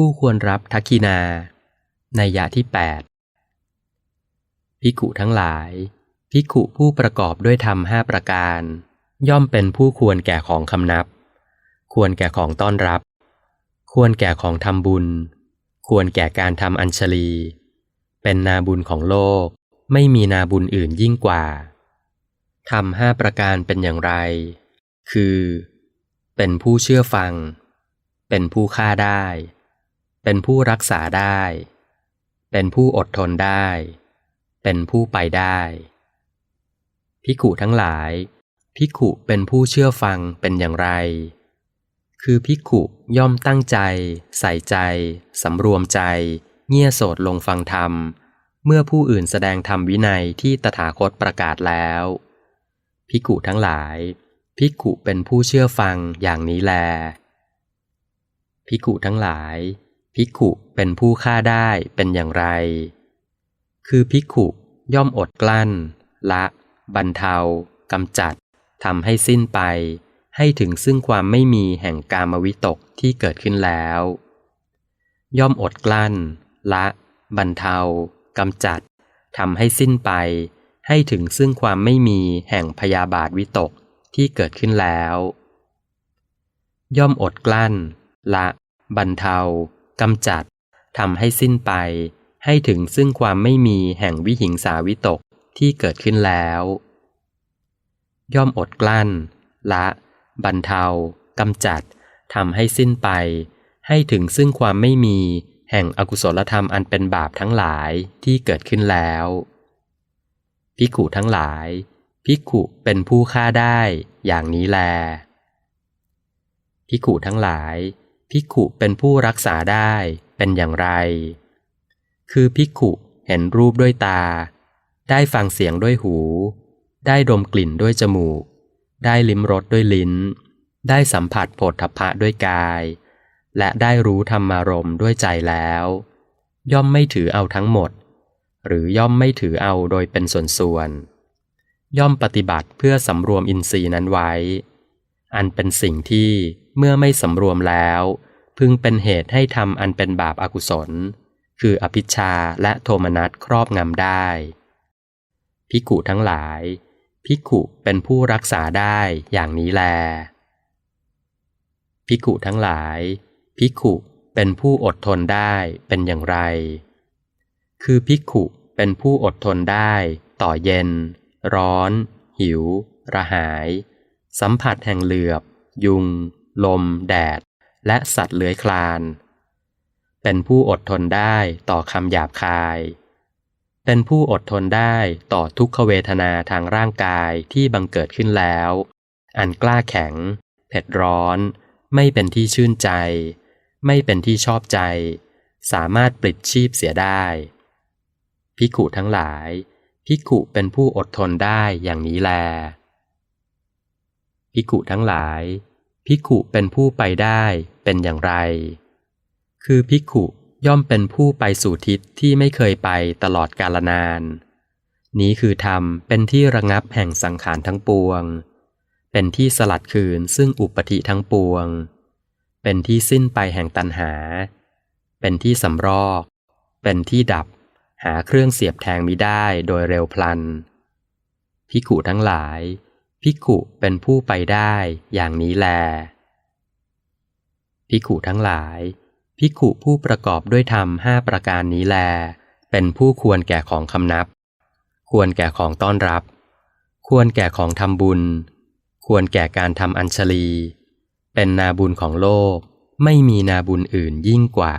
ผู้ควรรับทักคีนาในยะที่8ภิกุทั้งหลายภิกุผู้ประกอบด้วยธรรมห้าประการ ย่อมเป็นผู้ควรแก่ของคำนับ ควรแก่ของต้อนรับ ควรแก่ของทำบุญ ควรแก่การทำอัญชลี เป็นนาบุญของโลก ไม่มีนาบุญอื่นยิ่งกว่าทำห้าประการเป็นอย่างไร คือ เป็นผู้เชื่อฟัง เป็นผู้ฆ่าได้ เป็นผู้รักษาได้ เป็นผู้อดทนได้ เป็นผู้ไปได้ พิขุทั้งหลาย พิขุเป็นผู้เชื่อฟังเป็นอย่างไร คือพิขุย่อมตั้งใจ ใส่ใจ สำรวมใจ เงี่ยโสดลงฟังธรรม เมื่อผู้อื่นแสดงธรรมวินัยที่ตถาคตประกาศแล้ว พิกุทั้งหลายพิกุเป็นผู้เชื่อฟังอย่างนี้แล พิกุทั้งหลาย พิกุเป็นผู้ฆ่าได้เป็นอย่างไร คือพิกุย่อมอดกลั้น ละ บรรเทากำจัดทำให้สิ้นไป ให้ถึงซึ่งความไม่มีแห่งกามวิตกที่เกิดขึ้นแล้ว ย่อมอดกลั้น ละ บรรเทากำจัดทำให้สิ้นไป ให้ถึงซึ่งความไม่มีแห่งพยาบาทวิตกที่เกิดขึ้นแล้ว ย่อมอดกลั้น ละ บรรเทา กำจัดทำให้สิ้นไป ให้ถึงซึ่งความไม่มีแห่งวิหิงสาวิตกที่เกิดขึ้นแล้ว ย่อมอดกลั้น ละบรรเทากำจัดทำให้สิ้นไป ให้ถึงซึ่งความไม่มีแห่งอกุศลธรรมอันเป็นบาปทั้งหลายที่เกิดขึ้นแล้วพิขุทั้งหลายพิขุเป็นผู้ฆ่าได้อย่างนี้แลพิขุทั้งหลาย พิขุเป็นผู้รักษาได้เป็นอย่างไร คือพิขุเห็นรูปด้วยตา ได้ฟังเสียงด้วยหู ได้ดมกลิ่นด้วยจมูก ได้ลิ้มรสด้วยลิ้น ได้สัมผัสโผฏฐัพพะด้วยกาย และได้รู้ธรรมารมด้วยใจแล้ว ย่อมไม่ถือเอาทั้งหมด หรือย่อมไม่ถือเอาโดยเป็นส่วนๆย่อมปฏิบัติเพื่อสำรวมอินทรีย์นั้นไว้ อันเป็นสิ่งที่ เมื่อไม่สำรวมแล้ว พึงเป็นเหตุให้ทำอันเป็นบาปอากุศล คืออภิชาและโทมนัสครอบงำได้ พิกุทั้งหลาย พิกุเป็นผู้รักษาได้อย่างนี้แล พิกุทั้งหลาย พิกุเป็นผู้อดทนได้เป็นอย่างไร คือพิกุเป็นผู้อดทนได้ ต่อเย็น ร้อน หิว ระหาย สัมผัสแห่งเหลือบ ยุง ลม แดด และสัตว์เลื้อยคลาน เป็นผู้อดทนได้ต่อคำหยาบคาย เป็นผู้อดทนได้ต่อทุกขเวทนาทางร่างกายที่บังเกิดขึ้นแล้ว อันกล้าแข็ง เผ็ดร้อน ไม่เป็นที่ชื่นใจ ไม่เป็นที่ชอบใจ สามารถปลิดชีพเสียได้ พิขุทั้งหลายพิขุเป็นผู้อดทนได้อย่างนี้แลพิขุทั้งหลาย พิขุเป็นผู้ไปได้เป็นอย่างไร คือพิขุย่อมเป็นผู้ไปสู่ทิศที่ไม่เคยไปตลอดกาลนาน นี้คือธรรมเป็นที่ระงับแห่งสังขารทั้งปวง เป็นที่สลัดคืนซึ่งอุปธิทั้งปวง เป็นที่สิ้นไปแห่งตัณหา เป็นที่สำรอก เป็นที่ดับ หาเครื่องเสียบแทงมิได้โดยเร็วพลันพิขุทั้งหลาย พิขุเป็นผู้ไปได้อย่างนี้แลพิขุทั้งหลาย ภิกขุผู้ประกอบด้วยธรรมห้าประการนี้แล เป็นผู้ควรแก่ของคำนับ ควรแก่ของต้อนรับ ควรแก่ของทำบุญ ควรแก่การทำอัญชลี เป็นนาบุญของโลก ไม่มีนาบุญอื่นยิ่งกว่า